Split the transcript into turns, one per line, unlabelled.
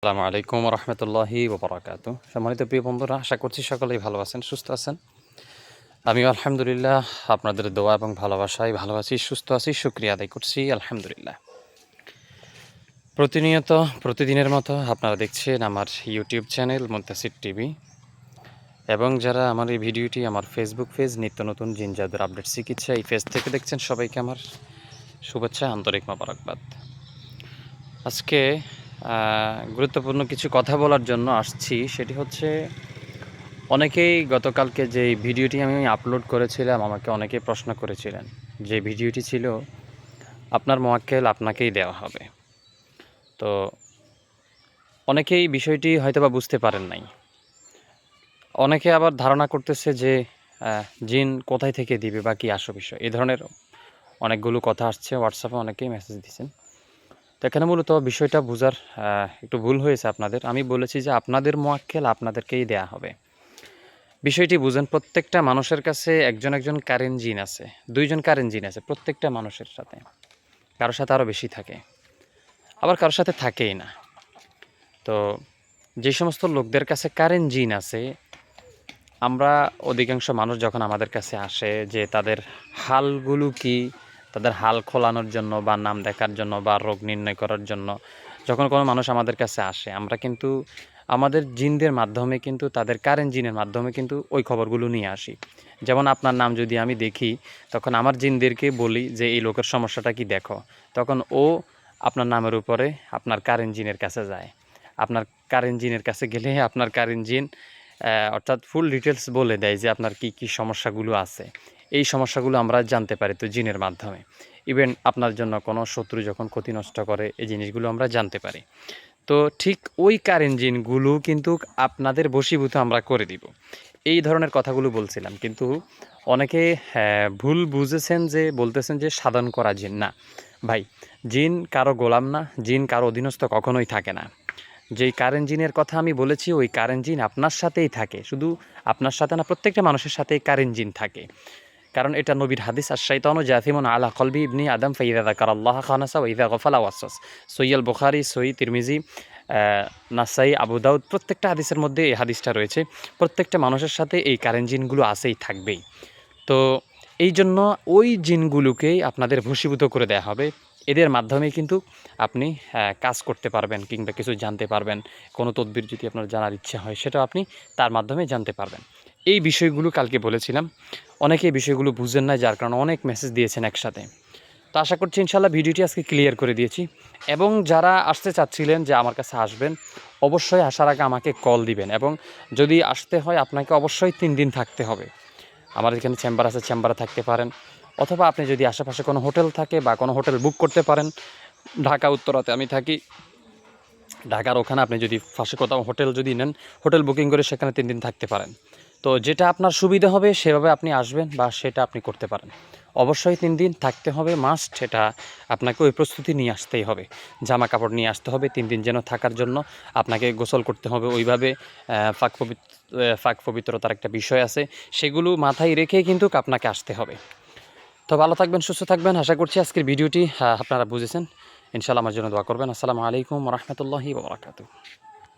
আসসালামু আলাইকুম রহমতুল্লাহি ওবরাকাত। সম্মানিত প্রিয় বন্ধুরা, আশা করছি সকলেই ভালো আছেন, সুস্থ আছেন। আমি আলহামদুলিল্লাহ আপনাদের দোয়া এবং ভালোবাসায় ভালো আছি, সুস্থ আছি, শুক্রিয়া আদায় করছি, আলহামদুলিল্লাহ। প্রতিনিয়ত, প্রতিদিনের মতো আপনারা দেখছেন আমার ইউটিউব চ্যানেল মুন্তাসির টিভি। এবং যারা আমার এই ভিডিওটি আমার ফেসবুক পেজ নিত্য নতুন জিনজাদের আপডেট চিকিৎসা এই পেজ থেকে দেখছেন, সবাইকে আমার শুভেচ্ছা, আন্তরিক মোবারকবাদ। আজকে গুরুত্বপূর্ণ কিছু কথা বলার জন্য আসছি। সেটি হচ্ছে, অনেকেই গতকালকে যে ভিডিওটি আমি আপলোড করেছিলাম, আমাকে অনেকে প্রশ্ন করেছিলেন যে ভিডিওটি ছিল, আপনার মোয়াক্কেল আপনাকেই দেওয়া হবে। তো অনেকেই বিষয়টি হয়তোবা বুঝতে পারেন নাই। অনেকে আবার ধারণা করতেছে যে জিন কোথায় থেকে দিবে বা কী আসো বিষয়। এই ধরনের অনেকগুলো কথা আসছে, হোয়াটসঅ্যাপে অনেকেই মেসেজ দিচ্ছেন তো এখানে মূলত বিষয়টা বোঝার একটু ভুল হয়েছে আপনাদের। আমি বলেছি যে আপনাদের মোয়াক্কেল আপনাদেরকেই দেয়া হবে। বিষয়টি বুঝেন, প্রত্যেকটা মানুষের কাছে একজন একজন কারেন জিন আছে, দুইজন কারেন জিন আছে প্রত্যেকটা মানুষের সাথে। কারোর সাথে আরও বেশি থাকে, আবার কারোর সাথে থাকেই না। তো যে সমস্ত লোকদের কাছে কারেন জিন আছে, আমরা অধিকাংশ মানুষ যখন আমাদের কাছে আসে যে তাদের হালগুলো কি তাদের হাল খোলানোর জন্য বা নাম দেখার জন্য বা রোগ নির্ণয় করার জন্য যখন কোনো মানুষ আমাদের কাছে আসে, আমরা কিন্তু আমাদের জিনদের মাধ্যমে কিন্তু, তাদের কারেন্ট জিনের মাধ্যমে কিন্তু ওই খবরগুলো নিয়ে আসি। যেমন আপনার নাম যদি আমি দেখি, তখন আমার জিনদেরকে বলি যে, এই লোকের সমস্যাটা কি দেখো? তখন ও আপনার নামের উপরে আপনার কারেন্ট জিনের কাছে যায়। আপনার কারেন্ট জিনের কাছে গেলে আপনার কারেন্ট জিন অর্থাৎ ফুল ডিটেলস বলে দেয় যে, আপনার কি কি সমস্যাগুলো আছে। এই সমস্যাগুলো আমরা জানতে পারি তো জিনের মাধ্যমে। ইভেন আপনার জন্য কোনো শত্রু যখন ক্ষতি নষ্ট করে এই জিনিসগুলো আমরা জানতে পারি। তো ঠিক ওই কারেন্ট জিনগুলো কিন্তু আপনাদের বশীভূত আমরা করে দিব। এই ধরনের কথাগুলো বলছিলাম কিন্তু অনেকে হ্যাঁ, ভুল বুঝেছেন যে বলতেছেন যে সাধন করা জিন না। ভাই জিন কারও গোলাম না জিন কারও অধীনস্থ কখনোই থাকে না। যেই কারেন্ট জিনের কথা আমি বলেছি ওই কারেন্ট জিন আপনার সাথেই থাকে। শুধু আপনার সাথে না প্রত্যেকটা মানুষের সাথেই কারেন্ট জিন থাকে। কারণ এটা নবীর হাদিস আর শৈতানো জাথিমন আলা কলবি ইবনি আদম ফাইদা দাকার আল্লাহ খানাসা ওইদা গফালা ওয়াসাস সৈয়াল বুখারি সই তিরমিজি নাসাই, আবু দাউদ, প্রত্যেকটা হাদিসের মধ্যে এই হাদিসটা রয়েছে। প্রত্যেকটা মানুষের সাথে এই কারেন্ট জিনগুলো আছেই থাকবেই। তো এই জন্য ওই জিনগুলোকেই আপনাদের ভূষীভূত করে দেওয়া হবে। এদের মাধ্যমে কিন্তু আপনি কাজ করতে পারবেন কিংবা কিছু জানতে পারবেন। কোনো তদবির যদি আপনার জানার ইচ্ছা হয়, সেটা আপনি তার মাধ্যমে জানতে পারবেন। এই বিষয়গুলো কালকে বলেছিলাম। অনেকে এই বিষয়গুলো বুঝেন না যার কারণে অনেক মেসেজ দিয়েছেন একসাথে। তো আশা করছি ইনশাল্লাহ ভিডিওটি আজকে ক্লিয়ার করে দিয়েছি। এবং যারা আসতে চাচ্ছিলেন যে আমার কাছে আসবেন, অবশ্যই আসার আগে আমাকে কল দিবেন এবং যদি আসতে হয়, আপনাকে অবশ্যই তিন দিন থাকতে হবে। আমার এখানে চেম্বার আছে চেম্বারে থাকতে পারেন। অথবা আপনি যদি আশেপাশে কোনো হোটেল থাকে বা কোনো হোটেল বুক করতে পারেন, ঢাকা, উত্তরাতে আমি থাকি। ঢাকার ওখানে আপনি যদি পাশে কোথাও হোটেল যদি নেন হোটেল বুকিং করে সেখানে তিন দিন থাকতে পারেন। তো যেটা আপনার সুবিধা হবে, সেভাবে আপনি আসবেন বা সেটা আপনি করতে পারেন। অবশ্যই তিন দিন থাকতে হবে, মাস্ট এটা আপনাকে ওই প্রস্তুতি নিয়ে আসতেই হবে। জামা কাপড় নিয়ে আসতে হবে, তিন দিন যেন থাকার জন্য আপনাকে গোসল করতে হবে। ওইভাবে ফাঁক পবিত্র ফাঁক পবিত্রতার একটা বিষয় আছে, সেগুলো মাথায় রেখেই কিন্তু আপনাকে আসতে হবে। তো ভালো থাকবেন, সুস্থ থাকবেন। আশা করছি আজকের ভিডিওটি আপনারা বুঝেছেন। ইনশাল্লাহ আমার জন্য দোয়া করবেন। আসসালামু আলাইকুম রহমতুল্লাহি বারাকাতু